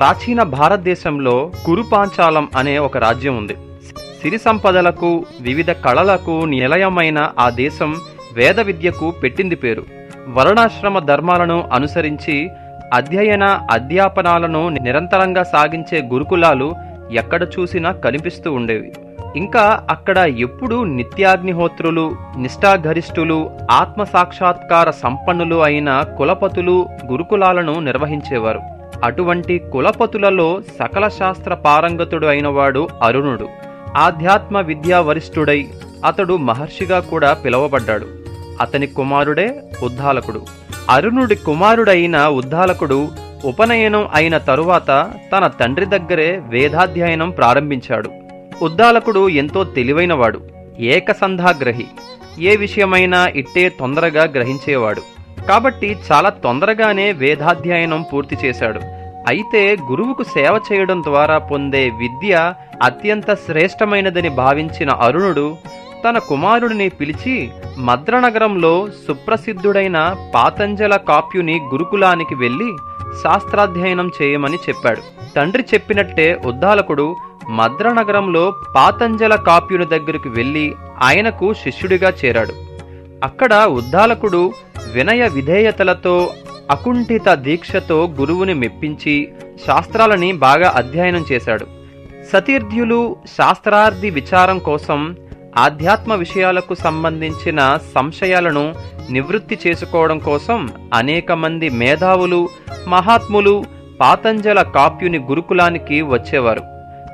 ప్రాచీన భారతదేశంలో కురుపాంచాలం అనే ఒక రాజ్యం ఉంది. సిరి సంపదలకు వివిధ కళలకు నిలయమైన ఆ దేశం వేద విద్యకు పెట్టింది పేరు. వర్ణాశ్రమ ధర్మాలను అనుసరించి అధ్యయన అధ్యాపనాలను నిరంతరంగా సాగించే గురుకులాలు ఎక్కడ చూసినా కనిపిస్తూ ఉండేవి. ఇంకా అక్కడ ఎప్పుడూ నిత్యాగ్నిహోత్రులు నిష్ఠాగరిష్ఠులు ఆత్మ సాక్షాత్కార సంపన్నులు అయిన కులపతులు గురుకులాలను నిర్వహించేవారు. అటువంటి కులపతులలో సకల శాస్త్ర పారంగతుడు అయినవాడు అరుణుడు. ఆధ్యాత్మ విద్యా వరిష్ఠుడై అతడు మహర్షిగా కూడా పిలువబడ్డాడు. అతని కుమారుడే ఉద్దాలకుడు అరుణుడి కుమారుడైన ఉద్దాలకుడు ఉపనయనం అయిన తరువాత తన తండ్రి దగ్గరే వేదాధ్యయనం ప్రారంభించాడు. ఉద్దాలకుడు ఎంతో తెలివైనవాడు. ఏకసంధాగ్రహి. ఏ విషయమైనా ఇట్టే తొందరగా గ్రహించేవాడు. కాబట్టి చాలా తొందరగానే వేదాధ్యయనం పూర్తి చేశాడు. అయితే గురువుకు సేవ చేయడం ద్వారా పొందే విద్య అత్యంత శ్రేష్టమైనదని భావించిన అరుణుడు తన కుమారుడిని పిలిచి మద్రనగరంలో సుప్రసిద్ధుడైన పాతంజల కాప్యుని గురుకులానికి వెళ్ళి శాస్త్రాధ్యయనం చేయమని చెప్పాడు. తండ్రి చెప్పినట్టే ఉద్దాలకుడు మద్రనగరంలో పాతంజల కాప్యుని దగ్గరికి వెళ్ళి ఆయనకు శిష్యుడిగా చేరాడు. అక్కడ ఉద్దాలకుడు వినయ విధేయతలతో అకుంఠిత దీక్షతో గురువుని మెప్పించి శాస్త్రాలని బాగా అధ్యయనం చేశాడు. సతీర్థ్యులు శాస్త్రార్థి విచారం కోసం ఆధ్యాత్మ విషయాలకు సంబంధించిన సంశయాలను నివృత్తి చేసుకోవడం కోసం అనేక మంది మేధావులు మహాత్ములు పాతంజల కాప్యుని గురుకులానికి వచ్చేవారు.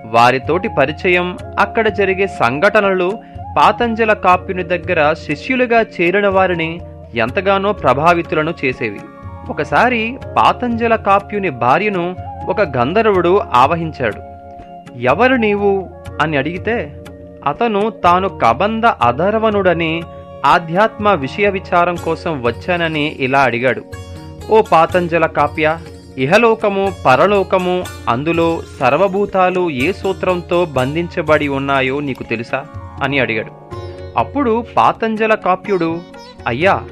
వారితోటి పరిచయం అక్కడ జరిగే సంఘటనలు పాతంజల కాప్యుని దగ్గర శిష్యులుగా చేరిన వారిని ఎంతగానో ప్రభావితులను చేసేవి. ఒకసారి పాతంజల కాప్యుని భార్యను ఒక గంధర్వుడు ఆవహించాడు. ఎవరు నీవు? అని అడిగితే అతను తాను కబంధ అధర్వణుడని ఆధ్యాత్మ విషయ విచారం కోసం వచ్చానని ఇలా అడిగాడు. ఓ పాతంజల కాప్య ఇహలోకము పరలోకము అందులో సర్వభూతాలు ఏ సూత్రంతో బంధించబడి ఉన్నాయో నీకు తెలుసా? అని అడిగాడు. అప్పుడు పాతంజల కాప్యుడు అయ్యా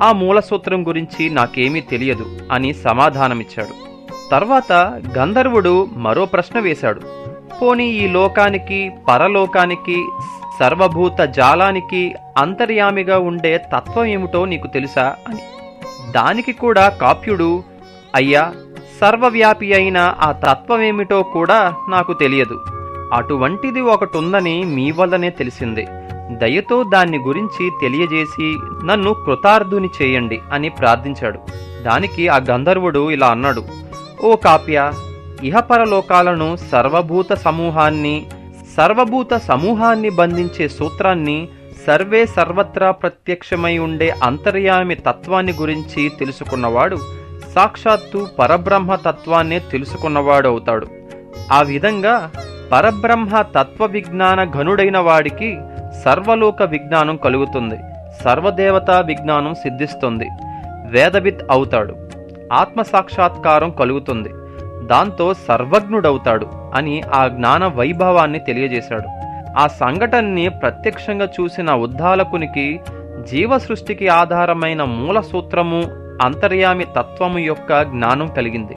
ఆ మూలసూత్రం గురించి నాకేమీ తెలియదు అని సమాధానమిచ్చాడు. తర్వాత గంధర్వుడు మరో ప్రశ్న వేశాడు. పోనీ ఈ లోకానికి పరలోకానికి సర్వభూత జాలానికి అంతర్యామిగా ఉండే తత్వం ఏమిటో నీకు తెలుసా? అని. దానికి కూడా కాప్యుడు అయ్యా సర్వవ్యాపి అయిన ఆ తత్వమేమిటో కూడా నాకు తెలియదు. అటువంటిది ఒకటుందని మీ వల్లనే తెలిసింది. దయతో దాన్ని గురించి తెలియజేసి నన్ను కృతార్థుని చేయండి అని ప్రార్థించాడు. దానికి ఆ గంధర్వుడు ఇలా అన్నాడు ఓ కాప్య ఇహపరలోకాలను సర్వభూత సమూహాన్ని సర్వభూత సమూహాన్ని బంధించే సూత్రాన్ని సర్వే సర్వత్రా ప్రత్యక్షమై ఉండే అంతర్యామి తత్వాన్ని గురించి తెలుసుకున్నవాడు సాక్షాత్తు పరబ్రహ్మ తత్వాన్నే తెలుసుకున్నవాడు అవుతాడు ఆ విధంగా పరబ్రహ్మ తత్వ విజ్ఞాన ఘనుడైన వాడికి సర్వలోక విజ్ఞానం కలుగుతుంది. సర్వదేవతా విజ్ఞానం సిద్ధిస్తుంది. వేదవిత్ అవుతాడు. ఆత్మ సాక్షాత్కారం కలుగుతుంది. దాంతో సర్వజ్ఞుడవుతాడు అని ఆ జ్ఞాన వైభవాన్ని తెలియజేశాడు. ఆ సంఘటనని ప్రత్యక్షంగా చూసిన ఉద్దాలకునికి జీవ సృష్టికి ఆధారమైన మూల సూత్రము అంతర్యామి తత్వము యొక్క జ్ఞానం కలిగింది.